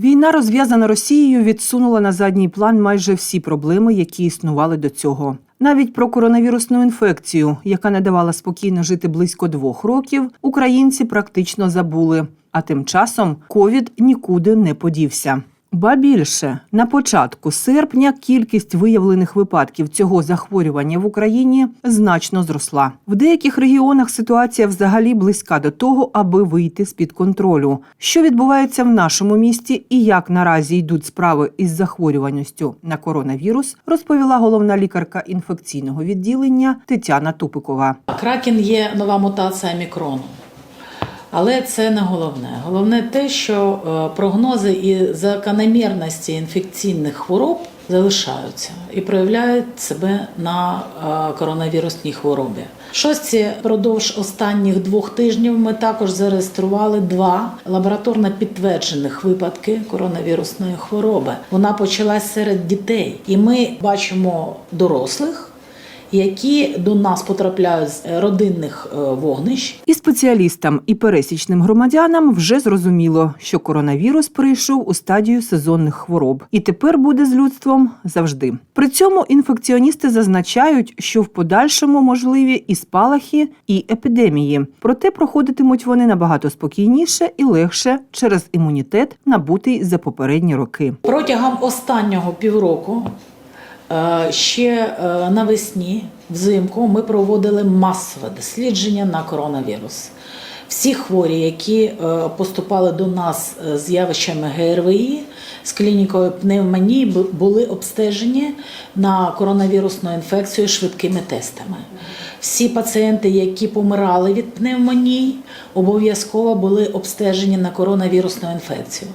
Війна, розв'язана Росією, відсунула на задній план майже всі проблеми, які існували до цього. Навіть про коронавірусну інфекцію, яка не давала спокійно жити близько двох років, українці практично забули. А тим часом ковід нікуди не подівся. Ба більше на початку серпня кількість виявлених випадків цього захворювання в Україні значно зросла. В деяких регіонах ситуація взагалі близька до того, аби вийти з під контролю. Що відбувається в нашому місті і як наразі йдуть справи із захворюваністю на коронавірус, розповіла головна лікарка інфекційного відділення Тетяна Тупикова. Кракен є нова мутація мікрону. Але це не головне. Головне те, що е, прогнози і закономірності інфекційних хвороб залишаються і проявляють себе на е, коронавірусній хворобі. В Шостці впродовж останніх двох тижнів ми також зареєстрували два лабораторно підтверджених випадки коронавірусної хвороби. Вона почалась серед дітей, і ми бачимо дорослих які до нас потрапляють з родинних е, вогнищ. І спеціалістам, і пересічним громадянам вже зрозуміло, що коронавірус прийшов у стадію сезонних хвороб і тепер буде з людством завжди. При цьому інфекціоністи зазначають, що в подальшому можливі і спалахи, і епідемії. Проте проходитимуть вони набагато спокійніше і легше через імунітет, набутий за попередні роки. Протягом останнього півроку, ще е, навесні, взимку, ми проводили масове дослідження на коронавірус. Всі хворі, які е, поступали до нас е, з явищами ГРВІ, з клінікою пневмонії, були обстежені на коронавірусну інфекцію швидкими тестами. Всі пацієнти, які помирали від пневмонії, обов'язково були обстежені на коронавірусну інфекцію.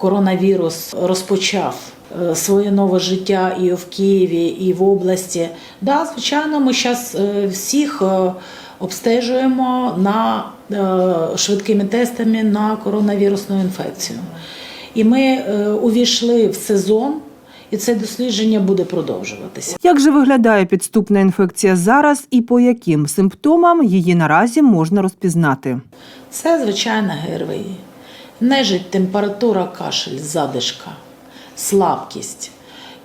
Коронавірус розпочав е, своє нове життя і в Києві, і в області. Да, звичайно, ми зараз всіх е, обстежуємо на е, швидкими тестами на коронавірусну інфекцію. І ми е, увійшли в сезон, і це дослідження буде продовжуватися. Як же виглядає підступна інфекція зараз і по яким симптомам її наразі можна розпізнати? Це звичайна ГРВІ. Нежить, температура, кашель, задишка, слабкість.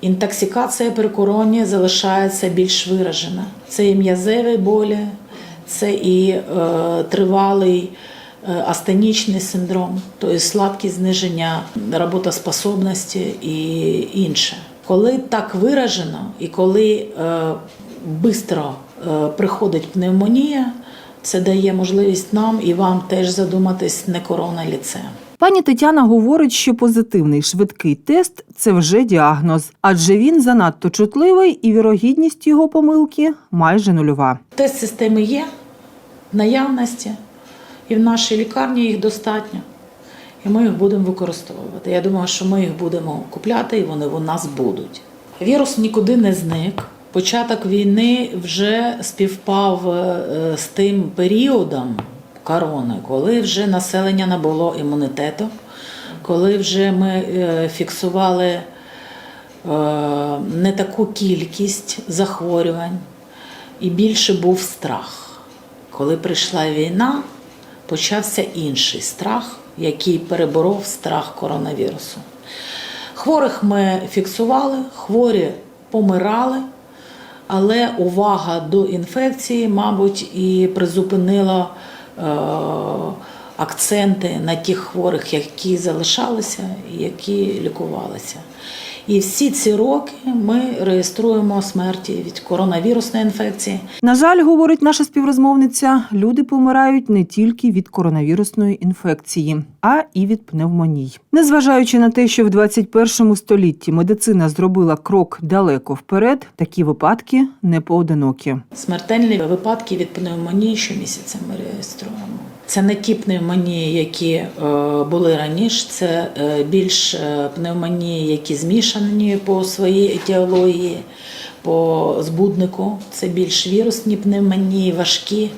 Інтоксикація при короні залишається більш виражена. Це і м'язеві болі, це і е, тривалий е, астенічний синдром, тобто слабкість зниження роботоспособності і інше. Коли так виражено і коли е, швидко е, приходить пневмонія, це дає можливість нам і вам теж задуматись не корона ліце. Пані Тетяна говорить, що позитивний швидкий тест це вже діагноз, адже він занадто чутливий і вірогідність його помилки майже нульова. Тест системи є в наявності, і в нашій лікарні їх достатньо. І ми їх будемо використовувати. Я думаю, що ми їх будемо купляти, і вони у нас будуть. Вірус нікуди не зник. Початок війни вже співпав е, з тим періодом корони, коли вже населення набуло імунітету, коли вже ми е, фіксували е, не таку кількість захворювань, і більше був страх. Коли прийшла війна, почався інший страх, який переборов страх коронавірусу. Хворих ми фіксували, хворі помирали, але увага до інфекції, мабуть, і призупинила акценти на тих хворих, які залишалися і які лікувалися. І всі ці роки ми реєструємо смерті від коронавірусної інфекції. На жаль, говорить наша співрозмовниця, люди помирають не тільки від коронавірусної інфекції, а і від пневмоній. Незважаючи на те, що в 21 столітті медицина зробила крок далеко вперед, такі випадки не поодинокі. Смертельні випадки від пневмонії щомісяця ми реєструємо. Це не ті пневмонії, які е, були раніше, це е, більш е, пневмонії, які змішані по своїй етіології, по збуднику. Це більш вірусні пневмонії, важкі.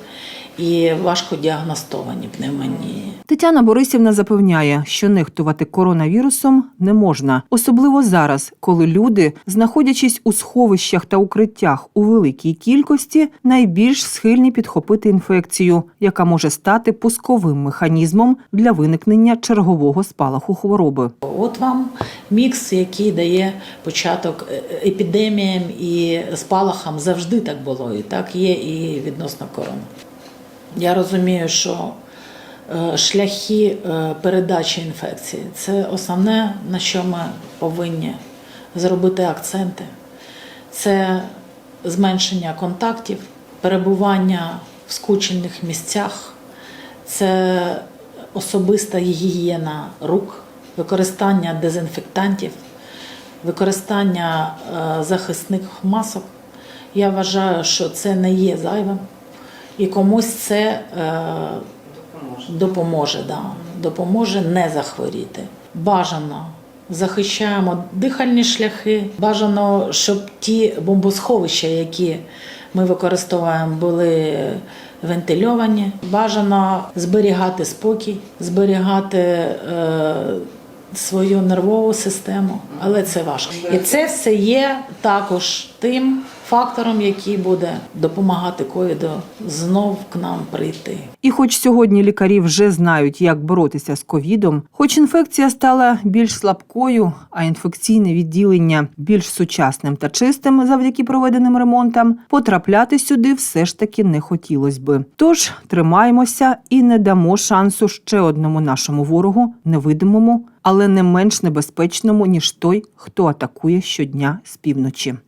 І важко діагностовані пневмонії. Тетяна Борисівна запевняє, що нехтувати коронавірусом не можна, особливо зараз, коли люди, знаходячись у сховищах та укриттях у великій кількості, найбільш схильні підхопити інфекцію, яка може стати пусковим механізмом для виникнення чергового спалаху хвороби. От вам мікс, який дає початок е, епідеміям і спалахам. Завжди так було, і так є і відносно корони. Я розумію, що е, шляхи е, передачі інфекції це основне, на що ми повинні зробити акценти. Це зменшення контактів, перебування в скучених місцях, це особиста гігієна рук, використання дезінфектантів, використання е, захисних масок. Я вважаю, що це не є зайвим, і комусь це е, допоможе, да, допоможе не захворіти. Бажано захищаємо дихальні шляхи. Бажано, щоб ті бомбосховища, які ми використовуємо, були вентильовані. Бажано зберігати спокій, зберігати е, свою нервову систему, але це важко. І це все є також тим фактором, який буде допомагати ковіду знов к нам прийти. І хоч сьогодні лікарі вже знають, як боротися з ковідом, хоч інфекція стала більш слабкою, а інфекційне відділення більш сучасним та чистим завдяки проведеним ремонтам, потрапляти сюди все ж таки не хотілось би. Тож тримаємося і не дамо шансу ще одному нашому ворогу, невидимому, але не менш небезпечному ніж той, хто атакує щодня з півночі.